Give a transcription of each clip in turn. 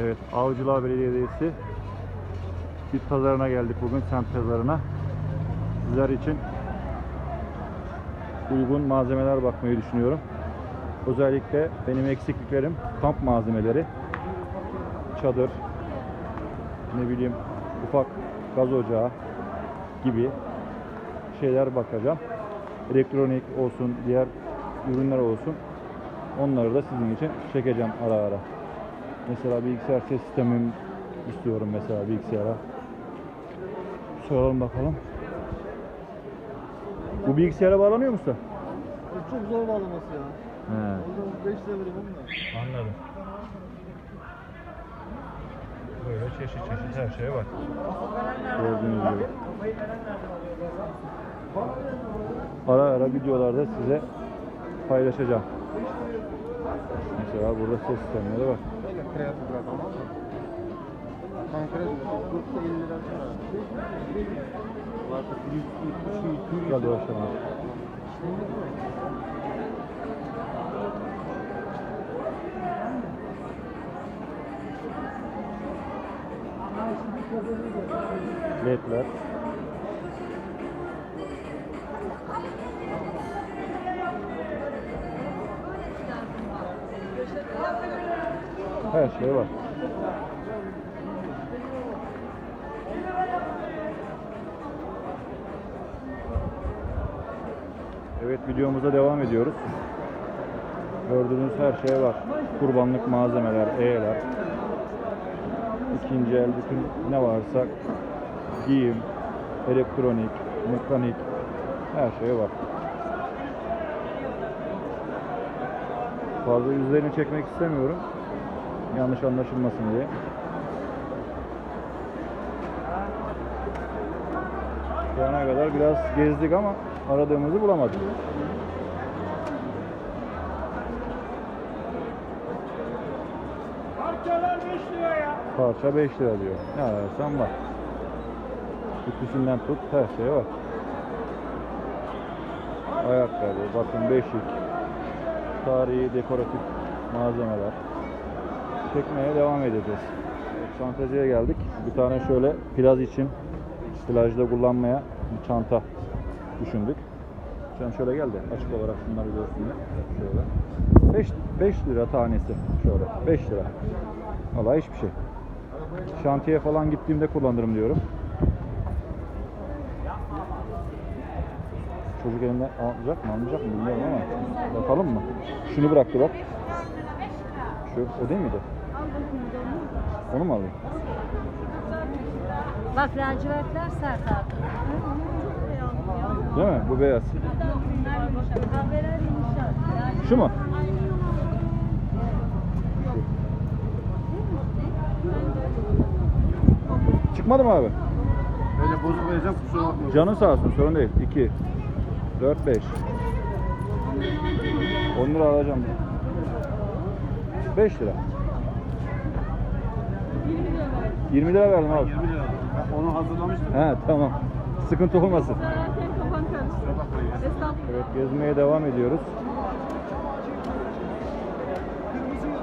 Evet, Avcılar Belediyesi bit pazarına geldik bugün, semt pazarına. Sizler için uygun malzemeler bakmayı düşünüyorum. Özellikle benim eksikliklerim kamp malzemeleri, çadır, ne bileyim ufak gaz ocağı gibi şeyler bakacağım. Elektronik olsun, diğer ürünler olsun. Onları da sizin için çekeceğim ara ara. Mesela bilgisayar ses sistemim istiyorum mesela bilgisayara. Soralım bakalım. Bu bilgisayara bağlanıyor musun? Çok zor bağlaması ya. He, Orada 5 lira vereyim onu da. anladım. Böyle çeşit çeşit her şey var. Gördüğünüz gibi. Ara ara videolarda size paylaşacağım. Mesela burada ses sistemleri var. Böyle kreatif bırak ama. Konkret 40 50 lira sonra. Varsa 100 200 200 Gel dolaşalım. ledler. Her şey var. Evet videomuza devam ediyoruz. Gördüğünüz her şey var. Kurbanlık malzemeler, eğeler, ikinci el bütün ne varsa giyim, elektronik, mekanik her şey var. Fazla yüzlerini çekmek istemiyorum. Yanlış anlaşılmasın diye. Şu ana kadar biraz gezdik ama aradığımızı bulamadık. Parçalar 5 lira ya. Parça 5 lira diyor. Ne ararsan var. Ütüsünden tut her şey var. Ayakkabı, bakın beşik, tarihi dekoratif malzemeler. Çekmeye devam edeceğiz. Çantacıya geldik. Bir tane şöyle plaj için plajda kullanmaya bir çanta düşündük. Sen şöyle gel de açık olarak şunları görsünler. Şöyle. 5 5 lira tanesi şöyle. 5 lira. Valla hiçbir şey. Şantiye falan gittiğimde kullanırım diyorum. Çocuk elinden alacak mı almayacak mı bilmiyorum ama bakalım mı? Şunu bıraktı bak. Şu o değil miydi? Onu mu alayım? Bak lacivertler sert abi. Değil mi? Bu beyaz. Şu mu? Çıkmadı mı abi? Böyle bozuk vereceğim kusura bakma. Canın sağ olsun sorun değil. 2 4 5 10 lira alacağım. 5 lira. 20 lira verdim abi. 20 lira. Onu hazırlamıştım. He tamam. Sıkıntı olmasın. Kafan karıştı. Estağfurullah. Evet gezmeye devam ediyoruz.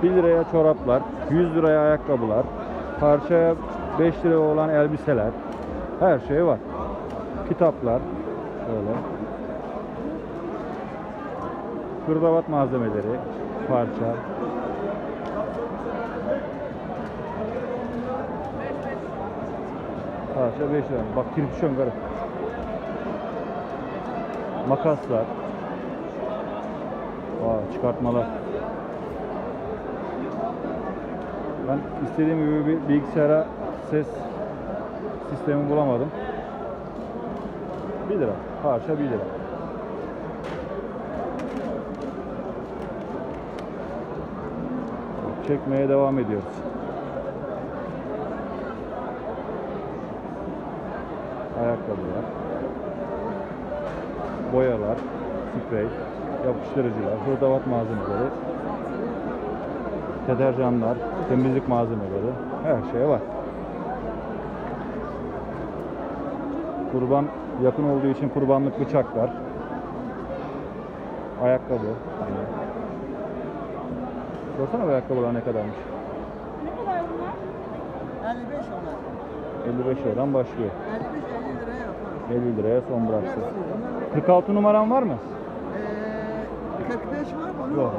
1 liraya çoraplar, 100 liraya ayakkabılar, parçaya 5 lira olan elbiseler, her şey var. Kitaplar, şöyle. Hırdavat malzemeleri, parça. Parça 5 lira. Bak kirpi şöngarı. Makaslar. Aa, çıkartmalar. Ben istediğim gibi bir bilgisayara ses sistemi bulamadım. 1 lira. Parça 1 lira. Çekmeye devam ediyoruz. Ayakkabılar boyalar, sprey, yapıştırıcılar, hırdavat malzemeleri, deterjanlar, temizlik malzemeleri, her şey var. Kurban yakın olduğu için kurbanlık bıçaklar, ayakkabı. Yani. Sorsana bu ayakkabılar ne kadarmış? Ne kadar bunlar? 55 ona. 55 liradan başlıyor. 55 50 liraya yaparız. 50 liraya son. Bunlar 46 numaran var mı? Ee, 45 var bunun. Yok.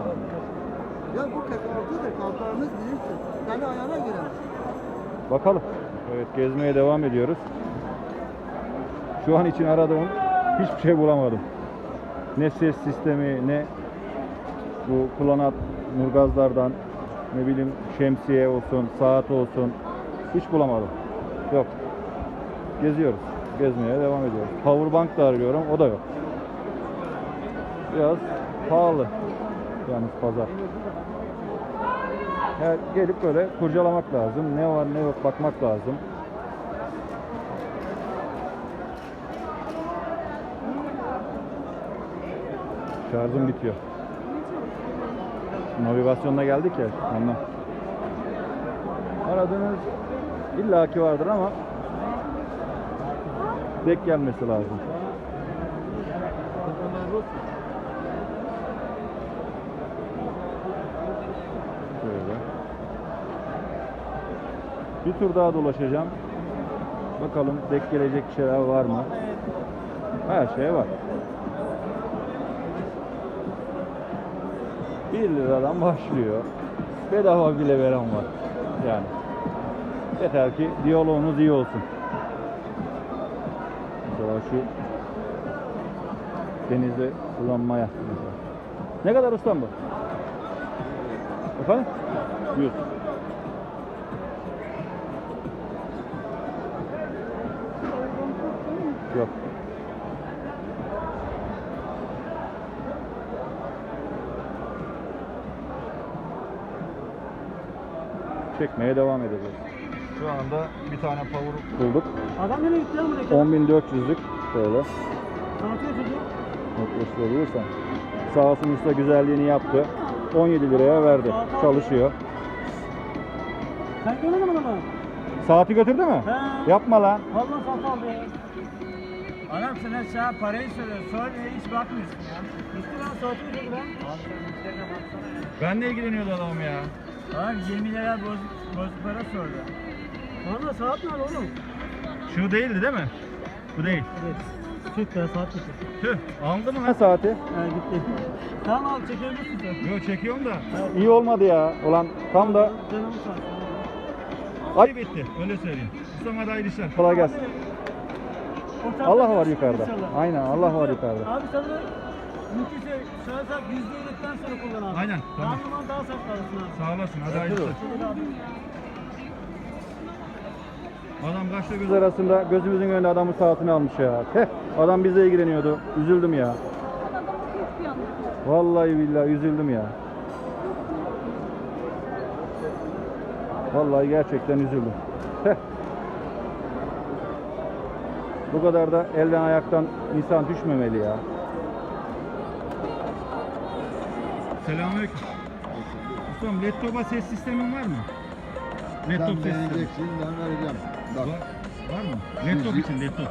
Ya bu 46'dır. Kalkağımız büyüktür. Senin ayağına göre. Bakalım. Evet gezmeye devam ediyoruz. Şu an için aradığım hiçbir şey bulamadım. Ne ses sistemi ne bu kullanat nurgazlardan ne bileyim şemsiye olsun, saat olsun hiç bulamadım. Yok. Geziyoruz. Gezmeye devam ediyoruz. Powerbank da arıyorum. O da yok. Biraz pahalı. Yalnız pazar. Her gelip böyle kurcalamak lazım. Ne var ne yok bakmak lazım. Şarjım bitiyor. Navigasyonda geldik ya ondan. Aradığınız illaki vardır ama denk gelmesi lazım. Şöyle. Bir tur daha dolaşacağım. Bakalım denk gelecek şeyler var mı? Her şey var. 1 liradan başlıyor. Bedava bile veren var. Yani. Yeter ki diyaloğunuz iyi olsun. Mesela şu denizde kullanmaya. Ne kadar ustam bu? Efendim? 100. Yok. Çekmeye devam edeceğiz. Şu anda bir tane power bulduk. Adam nereye gitti lan buraya? 10.400'lük şöyle Sanatıyor çocuğu. netleştirebilirsen. Sağ olsun usta güzelliğini yaptı. 17 liraya verdi. Çalışıyor. Sen görmedin mi adamı? Saati götürdü mü? He. Yapma lan. Vallahi saat aldı ya. Adam sana sana parayı soruyor. Sonra hiç bakmıyorsun ya. Gitti lan saati götürdü lan. Abi sen müşterine baksana ya. Ben de ilgileniyordu adam ya. Abi 20 lira bozuk, bozuk para sordu. Valla saat nerede oğlum? Şu değildi değil mi? Bu değil. Evet. Tüh be saat gitti. Tüh. Aldı mı lan saati? Ha gitti. Tamam abi çekebilirsin sen. Yok çekiyorum da. İyi olmadı ya. Ulan tam da Canım saat. ayıp etti. Öyle söyleyeyim. Ustam'a da hayırlı işler. Kolay gelsin. Ortamda Allah var yukarıda. inşallah. Aynen Allah var yukarıda. Abi sana mümkünse şahsak yüzde yedikten sonra kullan abi. Aynen, tamam. Daha daha sert kalırsın abi. Sağ olasın. Hadi hayırlı işler. Şöyle abi. Adam kaçta göz arasında gözümüzün önünde adamın saatini almış ya. Heh, adam bizle ilgileniyordu. Üzüldüm ya. Vallahi billahi üzüldüm ya. Vallahi gerçekten üzüldüm. Heh. Bu kadar da elden ayaktan insan düşmemeli ya. Selamünaleyküm. Ustam laptopa ses sistemin var mı? Laptop Sen ses sistemi. beğeneceksin ben vereceğim. Bak Var, var mı? Laptop için laptop.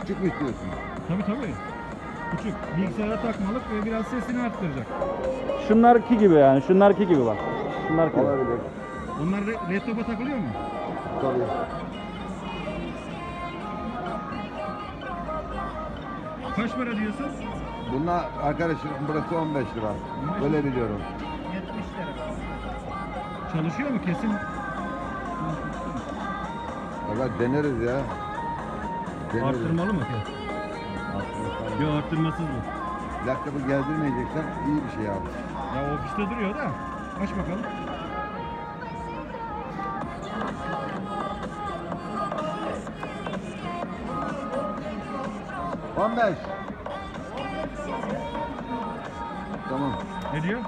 küçük mü istiyorsun? Tabii tabii. Küçük. Bilgisayara takmalık ve biraz sesini arttıracak. Şunlarki gibi yani. Şunlarki gibi bak. Şunlarki gibi. Olabilir. Bunlar re- laptopa takılıyor mu? Tabii. Kaç para diyorsun? Bunlar arkadaşım burası 15 lira. Öyle biliyorum. 70 lira. Çalışıyor mu kesin? Valla deneriz ya. Deneriz. Arttırmalı mı? Arttırmalı. Yok arttırmasız bu. Laptopu gezdirmeyeceksen iyi bir şey abi. Ya ofiste duruyor da. Aç bakalım. On beş. Tamam. Ne diyor?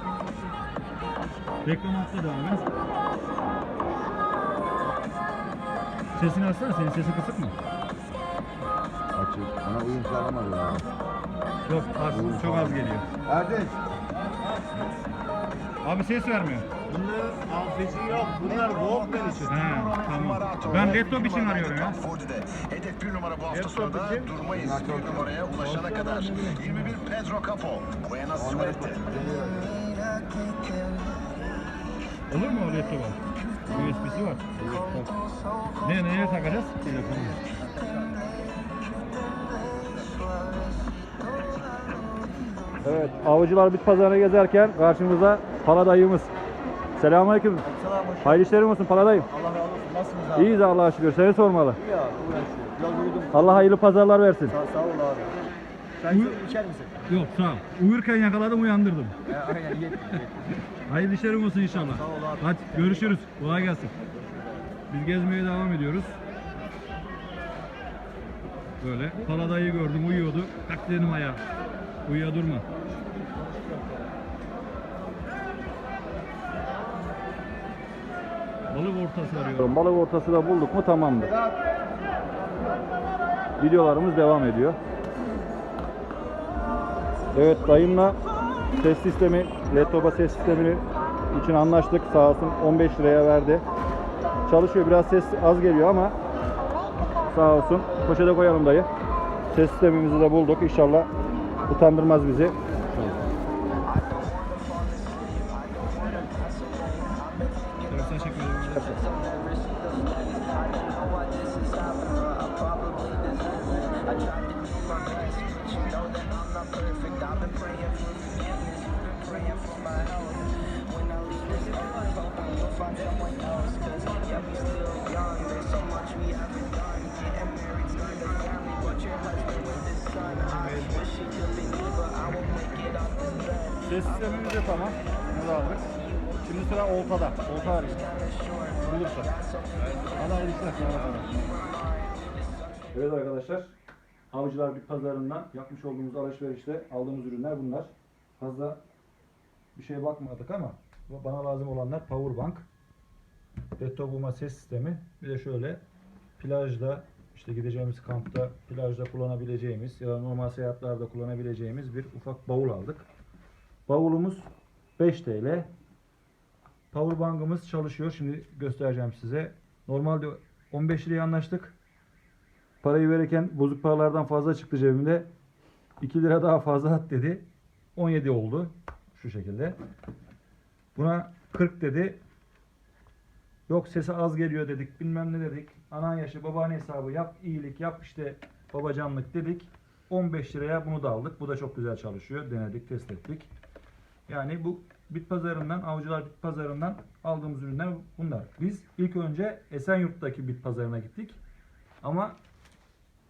Reklam atladı abi. Sesini açsana senin sesin kısık mı? Açık. Ona uyum sağlamadı ya. Yok az, çok az geliyor. Erdinç. Abi ses vermiyor. Bunlar alfeci yok. Bunlar Walkman için. He, tamam. Ben laptop için arıyorum ya. Hedef bir numara bu hafta sonu da durmayız bir numaraya ulaşana kadar. 21 Pedro Capo. Buena suerte. Olur mu o laptopa? USB'si var. Ne neye takacağız? Telefonu. Evet, avcılar bit pazarına gezerken karşımıza Pala dayımız. Selamünaleyküm. Selam Hayırlı işlerim olsun Pala dayım. Allah razı olsun. Nasılsınız abi? İyiyiz Allah'a şükür. Seni sormalı. İyi abi uğraşıyor. Biraz uyudum. Allah hayırlı pazarlar versin. Sağ, sağ ol abi. Sen Uyu- içer misin? Yok sağ ol. Uyurken yakaladım uyandırdım. He, aynen yet. Hayırlı işlerim olsun inşallah. Sağ ol abi. Hadi görüşürüz. Kolay gelsin. Biz gezmeye devam ediyoruz. Böyle paladayı gördüm uyuyordu. Tak dedim ayağa. Uyuya durma. Balık ortası arıyorum. Balık ortası da bulduk mu tamamdır. Videolarımız devam ediyor. Evet dayımla ses sistemi, laptopa ses sistemini için anlaştık. Sağ olsun 15 liraya verdi. Çalışıyor biraz ses az geliyor ama sağ olsun. Poşete koyalım dayı. Ses sistemimizi de bulduk. İnşallah utandırmaz bizi. Ses sistemimiz de tamam. Bunu da aldık. Şimdi sıra oltada. Olta arayacağız. Bulursa. Hadi hayırlı işler. Evet arkadaşlar. Avcılar bir pazarından yapmış olduğumuz alışverişte aldığımız ürünler bunlar. Fazla bir şeye bakmadık ama bana lazım olanlar powerbank, uyuma ses sistemi, bir de şöyle plajda işte gideceğimiz kampta plajda kullanabileceğimiz ya da normal seyahatlerde kullanabileceğimiz bir ufak bavul aldık. Bavulumuz 5 TL. Powerbank'ımız çalışıyor. Şimdi göstereceğim size. Normalde 15 liraya anlaştık. Parayı verirken bozuk paralardan fazla çıktı cebimde. 2 lira daha fazla at dedi. 17 oldu. Şu şekilde. Buna 40 dedi. Yok sesi az geliyor dedik. Bilmem ne dedik. Anan yaşı babaanne hesabı yap iyilik yap işte babacanlık dedik. 15 liraya bunu da aldık. Bu da çok güzel çalışıyor. Denedik, test ettik. Yani bu bit pazarından, avcılar bit pazarından aldığımız ürünler bunlar. Biz ilk önce Esenyurt'taki bit pazarına gittik. Ama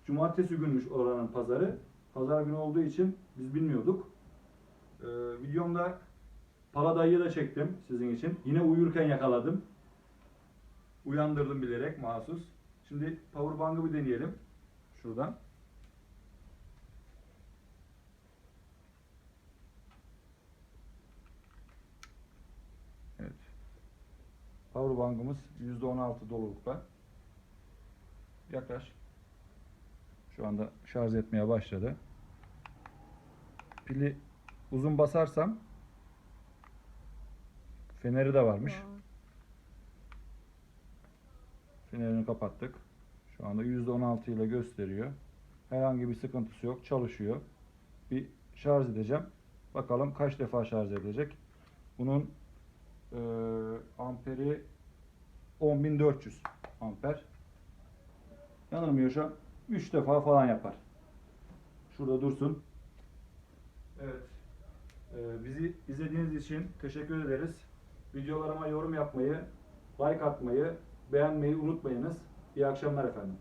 cumartesi günmüş oranın pazarı. Pazar günü olduğu için biz bilmiyorduk. Ee, videomda Paladayı'yı da çektim sizin için. Yine uyurken yakaladım. Uyandırdım bilerek mahsus. Şimdi powerbank'ı bir deneyelim. Şuradan. Evet. Powerbank'ımız %16 dolulukta. Yaklaş. Şu anda şarj etmeye başladı. Pili uzun basarsam feneri de varmış. Fenerini kapattık. Şu anda %16 ile gösteriyor. Herhangi bir sıkıntısı yok. Çalışıyor. Bir şarj edeceğim. Bakalım kaç defa şarj edecek. Bunun eee amperi 10400 amper. Yanılmıyorsam 3 defa falan yapar. Şurada dursun. Evet. Ee, bizi izlediğiniz için teşekkür ederiz. Videolarıma yorum yapmayı, like atmayı, beğenmeyi unutmayınız. İyi akşamlar efendim.